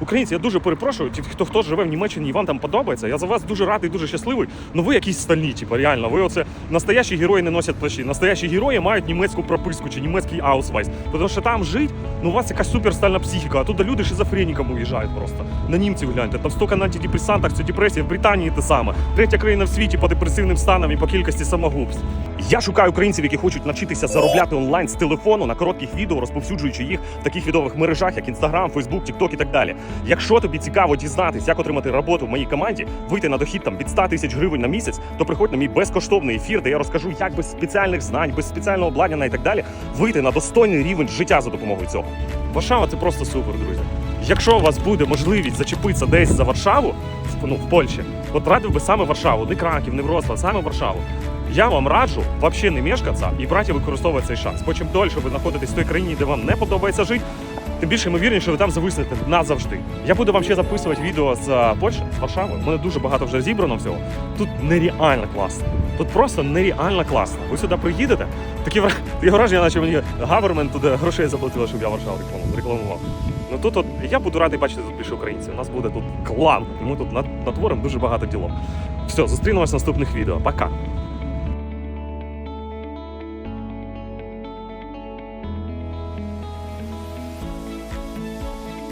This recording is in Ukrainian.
Українці, я дуже перепрошую, ті, хто хто живе в Німеччині і вам там подобається. Я за вас дуже радий, дуже щасливий. Ну ви якісь стальні, типу, реально. Ви оце настоящі герої не носять плащі. Настоящі герої мають німецьку прописку чи німецький аусвайс. Тому що там жить, ну у вас якась суперстальна психіка, а туди люди шизофреніками уїжджають просто. На німців гляньте, там стільки на антидепресантах, це депресія в Британії те саме. Третя країна в світі по депресивним станам і по кількості самогубств. Я шукаю українців, які хочуть навчитися заробляти онлайн з телефону на коротких відео, розповсюджуючи їх в таких відових мережах, як Instagram, Facebook, TikTok і так далі. Якщо тобі цікаво дізнатись, як отримати роботу в моїй команді, вийти на дохід там від 100 тисяч гривень на місяць, то приходь на мій безкоштовний ефір, де я розкажу, як без спеціальних знань, без спеціального обладнання і так далі вийти на достойний рівень життя за допомогою цього. Варшава це просто супер, друзі. Якщо у вас буде можливість зачепитися десь за Варшаву, ну, в Польщі, от радив би саме Варшаву, не Краків, не Вроцлав, саме Варшаву. Я вам раджу взагалі не мешкатися і брати використовувати цей шанс. Бо чим дольше ви знаходитесь в той країні, де вам не подобається жити, тим більше ймовірніше, що ви там зависнете назавжди. Я буду вам ще записувати відео з е, Польщі, з Варшави. У мене дуже багато вже зібрано всього. Тут нереально класно. Тут просто нереально класно. Ви сюди приїдете, такі враження, наче мені гавермент туди грошей заплатила, щоб я Варшаву рекламу- рекламував. Ну тут от я буду радий бачити тут більше українців. У нас буде тут клан, ми тут нат- натворимо дуже багато ділов. Все, зустрінемось в наступних відео. Пока.